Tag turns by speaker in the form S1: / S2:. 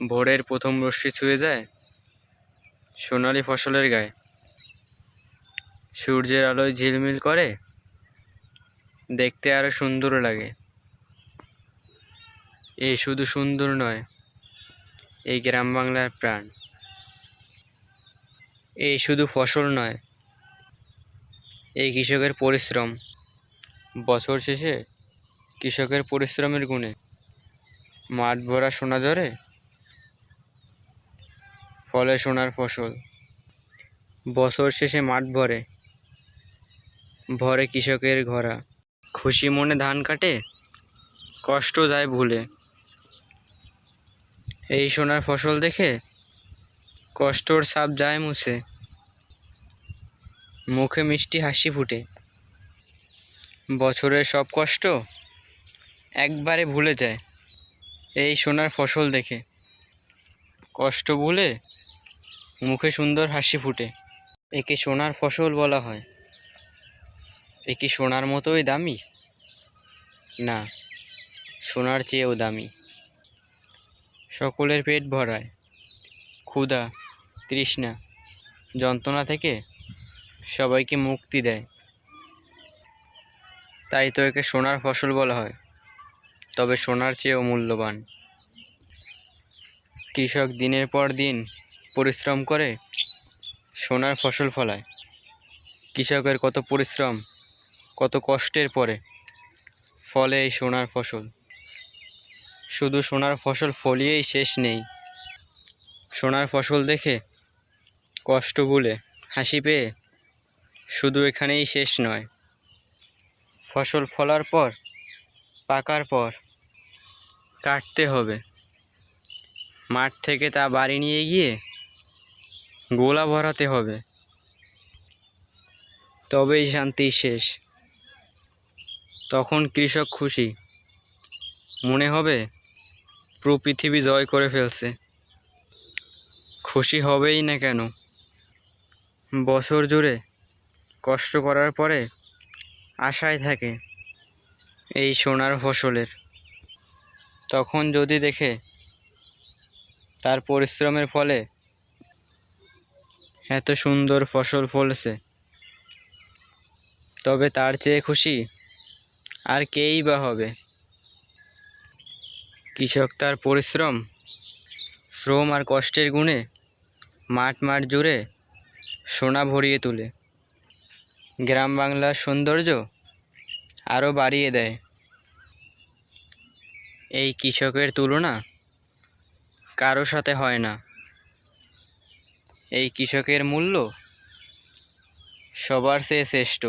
S1: ভোরের প্রথম রশ্মি ছুঁয়ে যায় সোনালি ফসলের গায়ে। সূর্যের আলোয় ঝিলমিল করে, দেখতে আরও সুন্দর লাগে। এ শুধু সুন্দর নয়, এই গ্রাম বাংলার প্রাণ। এই শুধু ফসল নয়, এই কৃষকের পরিশ্রম। বছর শেষে কৃষকের পরিশ্রমের গুণে মাঠ ভরা সোনা ধরে ফলে সোনার ফসল। বছর শেষে মাঠ ভরে ভরে কৃষকের ঘরা। খুশি মনে ধান কাটে, কষ্ট যায় ভুলে। এই সোনার ফসল দেখে কষ্টর সাপ যায় মুছে। মুখে মিষ্টি হাসি ফুটে। বছরের সব কষ্ট একবারে ভুলে যায় এই সোনার ফসল দেখে। কষ্ট ভুলে মুখে সুন্দর হাসি ফুটে। একে সোনার ফসল বলা হয়। এ কি সোনার মতোই দামি? না, সোনার চেয়েও দামি। সকলের পেট ভরায়। ক্ষুধা, তৃষ্ণা, যন্ত্রণা থেকে সবাইকে মুক্তি দেয়। তাই তো একে সোনার ফসল বলা হয়। তবে সোনার চেয়েও মূল্যবান। কৃষক দিনের পর দিন পরিশ্রম করে? সোনার ফসল ফলায়। কৃষকের কত পরিশ্রম, কত কষ্টের পরে ফলে এই সোনার ফসল। শুধু সোনার ফসল ফলিয়েই শেষ নেই। সোনার ফসল দেখে কষ্ট ভুলে হাসি পেয়ে শুধু এখানেই শেষ নয়। ফসল ফলার পর, পাকার পর কাটতে হবে। মাঠ থেকে তা বাড়ি নিয়ে গিয়ে গোলা ভরাতে হবে। তবেই শান্তি শেষ। তখন কৃষক খুশি। মনে হবে, পুরো পৃথিবী জয় করে ফেলছে। খুশি হবেই না কেন? বছর জুড়ে কষ্ট করার পরে আশায় থাকে এই সোনার ফসলের। তখন যদি দেখে তার পরিশ্রমের ফলে এত সুন্দর ফসল ফলেছে। তবে তার চেয়ে খুশি আর কেই বা হবে? কৃষক তার পরিশ্রম, শ্রম আর কষ্টের গুণে মাঠ মাঠ জুড়ে সোনা ভরিয়ে তোলে। গ্রাম বাংলার সৌন্দর্য আরও বাড়িয়ে দেয়। এই কৃষকের তুলনা কারও সাথে হয় না। এই কৃষকের মূল্য সবার চেয়ে শ্রেষ্ঠ।